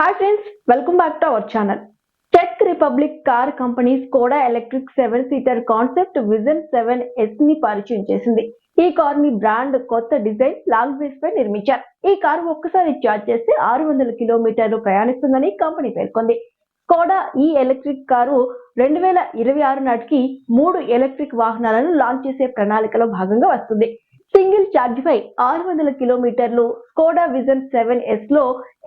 Hi friends welcome back to our channel check Republic car companies Skoda electric seven seater concept vision seven ఎస్ని పరిచయం చేసింది. ఈ కార్ని brand కొత్త design long base పై నిర్మించారు. ఈ car ఒక్కసారి ఛార్జ్ చేస్తే ఆరు వందల కిలోమీటర్లు ప్రయాణిస్తుందని కంపెనీ పేర్కొంది. కోడా ఈ ఎలక్ట్రిక్ కారు రెండు వేల ఇరవై ఆరు నాటికి మూడు ఎలక్ట్రిక్ వాహనాలను లాంచ్ చేసే ప్రణాళికలో భాగంగా వస్తుంది. సింగిల్ చార్జ్ పై ఆరు వందల కిలోమీటర్లు స్కోడా విజన్ సెవెన్ ఎస్లో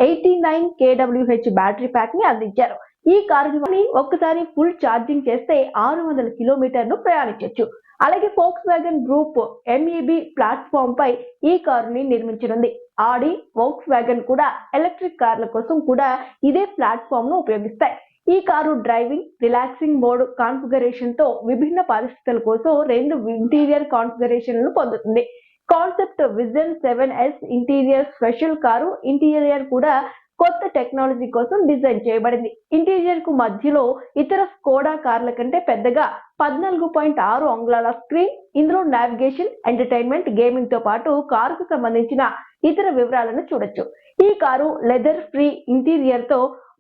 ఎయిటీ నైన్ కేడబ్ల్యూహెచ్ బ్యాటరీ ప్యాక్ని అందించారు. ఈ కారుని ఒక్కసారి ఫుల్ ఛార్జింగ్ చేస్తే ఆరు వందల కిలోమీటర్లు ప్రయాణించవచ్చు అలాగే Volkswagen group MEB platform పై ఈ కారుని నిర్మించనుంది. ఆడి వోక్స్ వ్యాగన్ కూడా ఎలక్ట్రిక్ కార్ల కోసం కూడా ఇదే ప్లాట్ఫామ్ను ఉపయోగిస్తాయి. ఈ కారు డ్రైవింగ్ రిలాక్సింగ్ మోడ్ కాన్ఫిగరేషన్తో విభిన్న పరిస్థితుల కోసం రెండు ఇంటీరియర్ కాన్ఫిగరేషన్లను పొందుతుంది. Concept vision seven S interior special car interior కూడా కొత్త టెక్నాలజీ కోసం డిజైన్ చేయబడింది. ఇంటీరియర్కు మధ్యలో ఇతర స్కోడా కార్ల కంటే పెద్దగా పద్నాలుగు పాయింట్ ఆరు అంగుళాల స్క్రీన్ ఇందులో నావిగేషన్ ఎంటర్టైన్మెంట్ గేమింగ్తో పాటు కారుకు సంబంధించిన ఇతర వివరాలను చూడొచ్చు. ఈ కారు లెదర్ ఫ్రీ ఇంటీరియర్తో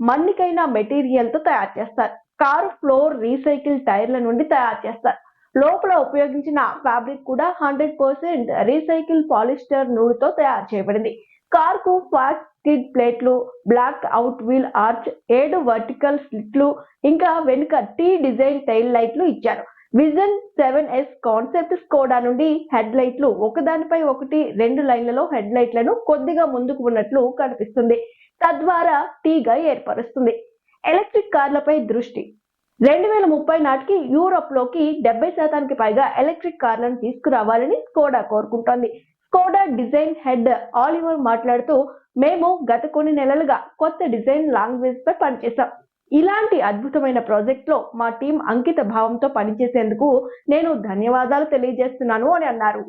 మన్నికైన మెటీరియల్తో తయారు చేస్తారు. కారు ఫ్లోర్ రీసైకిల్ టైర్ల నుండి తయారు చేస్తారు. లోపల ఉపయోగించిన ఫ్యాబ్రిక్ కూడా హండ్రెడ్ పర్సెంట్ రీసైకిల్ పాలిస్టర్ నూలుతో తయారు చేయబడింది. కార్కు ఫాస్ట్ స్కిడ్ ప్లేట్లు బ్లాక్ అవుట్ వీల్ ఆర్చ్ ఏడు వర్టికల్ స్లిట్లు ఇంకా వెనుక టీ డిజైన్ టైల్ లైట్లు ఇచ్చారు. Vision seven S concept Skoda నుండి హెడ్ లైట్లు ఒకదానిపై ఒకటి రెండు లైన్లలో హెడ్ లైట్లను కొద్దిగా ముందుకు ఉన్నట్లు కనిపిస్తుంది. తద్వారా టీగా ఏర్పరుస్తుంది. ఎలక్ట్రిక్ కార్లపై దృష్టి. రెండు వేల ముప్పై నాటికి యూరోప్లోకి డెబ్బై శాతానికి పైగా ఎలక్ట్రిక్ కార్లను తీసుకురావాలని స్కోడా కోరుకుంటోంది. స్కోడా డిజైన్ హెడ్ ఆలివర్ మాట్లాడుతూ మేము గత కొన్ని నెలలుగా కొత్త డిజైన్ లాంగ్వేజ్ పై పనిచేశాం. ఇలాంటి అద్భుతమైన ప్రాజెక్ట్లో మా టీం అంకిత భావంతో పనిచేసేందుకు నేను ధన్యవాదాలు తెలియజేస్తున్నాను అని అన్నారు.